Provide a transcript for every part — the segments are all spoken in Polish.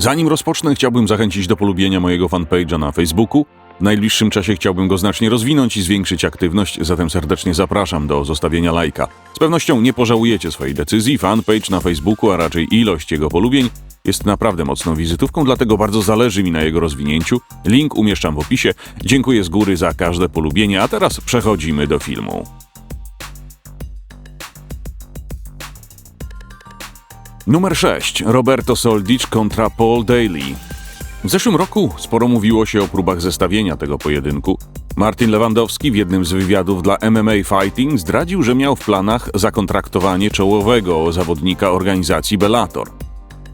Zanim rozpocznę, chciałbym zachęcić do polubienia mojego fanpage'a na Facebooku. W najbliższym czasie chciałbym go znacznie rozwinąć i zwiększyć aktywność, zatem serdecznie zapraszam do zostawienia lajka. Z pewnością nie pożałujecie swojej decyzji. Fanpage na Facebooku, a raczej ilość jego polubień, jest naprawdę mocną wizytówką, dlatego bardzo zależy mi na jego rozwinięciu. Link umieszczam w opisie. Dziękuję z góry za każde polubienie, a teraz przechodzimy do filmu. Numer 6. Roberto Soldic kontra Paul Daly. W zeszłym roku sporo mówiło się o próbach zestawienia tego pojedynku. Martin Lewandowski w jednym z wywiadów dla MMA Fighting zdradził, że miał w planach zakontraktowanie czołowego zawodnika organizacji Bellator.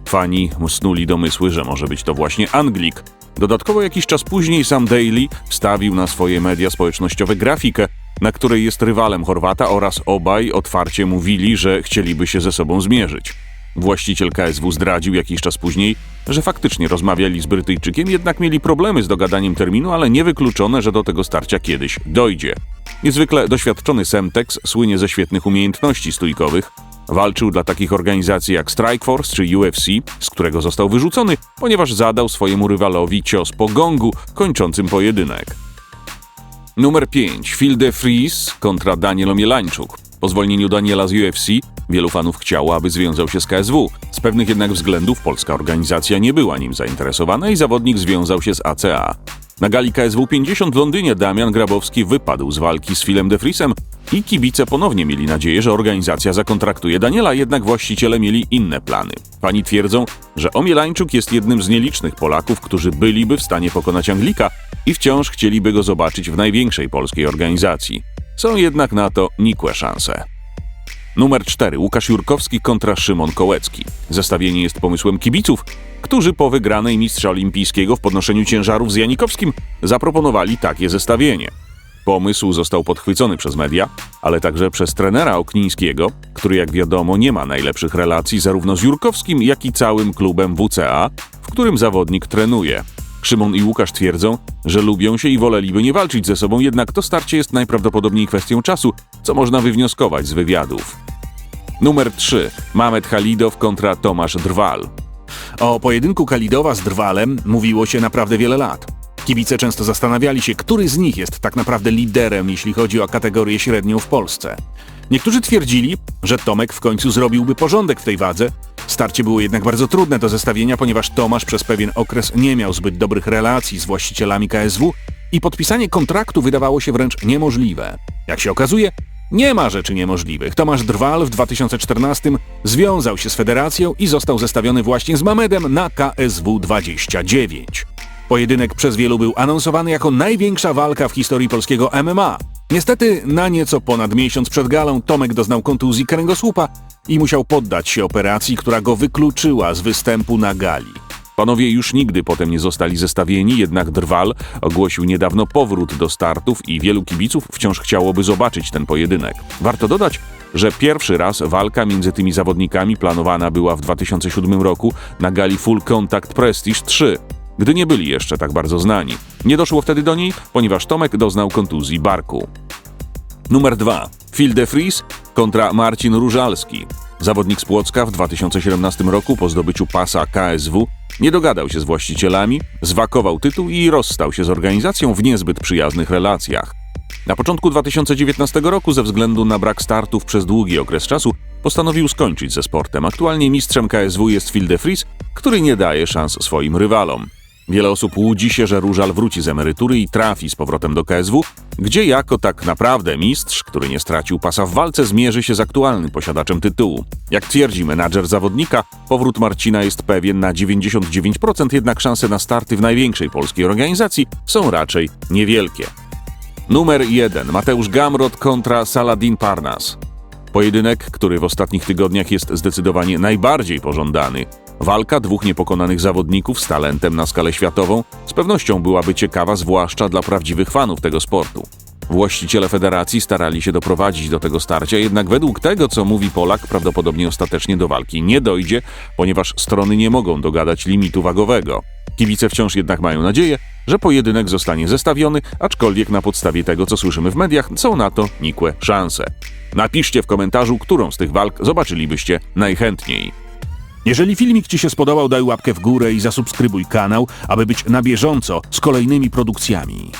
Fani snuli domysły, że może być to właśnie Anglik. Dodatkowo jakiś czas później sam Daly wstawił na swoje media społecznościowe grafikę, na której jest rywalem Chorwata oraz obaj otwarcie mówili, że chcieliby się ze sobą zmierzyć. Właściciel KSW zdradził jakiś czas później, że faktycznie rozmawiali z Brytyjczykiem, jednak mieli problemy z dogadaniem terminu, ale niewykluczone, że do tego starcia kiedyś dojdzie. Niezwykle doświadczony Semtex słynie ze świetnych umiejętności stójkowych. Walczył dla takich organizacji jak Strikeforce czy UFC, z którego został wyrzucony, ponieważ zadał swojemu rywalowi cios po gongu, kończącym pojedynek. Numer 5. Phil de Vries kontra Daniel Omielańczuk. Po zwolnieniu Daniela z UFC wielu fanów chciało, aby związał się z KSW. Z pewnych jednak względów polska organizacja nie była nim zainteresowana i zawodnik związał się z ACA. Na gali KSW 50 w Londynie Damian Grabowski wypadł z walki z Philem de Vriesem i kibice ponownie mieli nadzieję, że organizacja zakontraktuje Daniela, jednak właściciele mieli inne plany. Fani twierdzą, że Omielańczuk jest jednym z nielicznych Polaków, którzy byliby w stanie pokonać Anglika i wciąż chcieliby go zobaczyć w największej polskiej organizacji. Są jednak na to nikłe szanse. Numer 4. Łukasz Jurkowski kontra Szymon Kołecki. Zestawienie jest pomysłem kibiców, którzy po wygranej mistrza olimpijskiego w podnoszeniu ciężarów z Janikowskim zaproponowali takie zestawienie. Pomysł został podchwycony przez media, ale także przez trenera Oknińskiego, który jak wiadomo nie ma najlepszych relacji zarówno z Jurkowskim, jak i całym klubem WCA, w którym zawodnik trenuje. Szymon i Łukasz twierdzą, że lubią się i woleliby nie walczyć ze sobą, jednak to starcie jest najprawdopodobniej kwestią czasu, co można wywnioskować z wywiadów. Numer 3. Mamet Halidow kontra Tomasz Drwal. O pojedynku Kalidowa z Drwalem mówiło się naprawdę wiele lat. Kibice często zastanawiali się, który z nich jest tak naprawdę liderem, jeśli chodzi o kategorię średnią w Polsce. Niektórzy twierdzili, że Tomek w końcu zrobiłby porządek w tej wadze. Starcie było jednak bardzo trudne do zestawienia, ponieważ Tomasz przez pewien okres nie miał zbyt dobrych relacji z właścicielami KSW i podpisanie kontraktu wydawało się wręcz niemożliwe. Jak się okazuje, nie ma rzeczy niemożliwych. Tomasz Drwal w 2014 związał się z federacją i został zestawiony właśnie z Mamedem na KSW 29. Pojedynek przez wielu był anonsowany jako największa walka w historii polskiego MMA. Niestety, na nieco ponad miesiąc przed galą Tomek doznał kontuzji kręgosłupa i musiał poddać się operacji, która go wykluczyła z występu na gali. Panowie już nigdy potem nie zostali zestawieni, jednak Drwal ogłosił niedawno powrót do startów i wielu kibiców wciąż chciałoby zobaczyć ten pojedynek. Warto dodać, że pierwszy raz walka między tymi zawodnikami planowana była w 2007 roku na gali Full Contact Prestige 3, gdy nie byli jeszcze tak bardzo znani. Nie doszło wtedy do niej, ponieważ Tomek doznał kontuzji barku. Numer 2. Phil de Vries kontra Marcin Różalski. Zawodnik z Płocka w 2017 roku po zdobyciu pasa KSW nie dogadał się z właścicielami, zwakował tytuł i rozstał się z organizacją w niezbyt przyjaznych relacjach. Na początku 2019 roku ze względu na brak startów przez długi okres czasu postanowił skończyć ze sportem. Aktualnie mistrzem KSW jest Phil de Vries, który nie daje szans swoim rywalom. Wiele osób łudzi się, że Różal wróci z emerytury i trafi z powrotem do KSW, gdzie jako tak naprawdę mistrz, który nie stracił pasa w walce, zmierzy się z aktualnym posiadaczem tytułu. Jak twierdzi menadżer zawodnika, powrót Marcina jest pewien na 99%, jednak szanse na starty w największej polskiej organizacji są raczej niewielkie. Numer 1. Mateusz Gamrot kontra Saladin Parnas. Pojedynek, który w ostatnich tygodniach jest zdecydowanie najbardziej pożądany. Walka dwóch niepokonanych zawodników z talentem na skalę światową z pewnością byłaby ciekawa, zwłaszcza dla prawdziwych fanów tego sportu. Właściciele federacji starali się doprowadzić do tego starcia, jednak według tego, co mówi Polak, prawdopodobnie ostatecznie do walki nie dojdzie, ponieważ strony nie mogą dogadać limitu wagowego. Kibice wciąż jednak mają nadzieję, że pojedynek zostanie zestawiony, aczkolwiek na podstawie tego, co słyszymy w mediach, są na to nikłe szanse. Napiszcie w komentarzu, którą z tych walk zobaczylibyście najchętniej. Jeżeli filmik Ci się spodobał, daj łapkę w górę i zasubskrybuj kanał, aby być na bieżąco z kolejnymi produkcjami.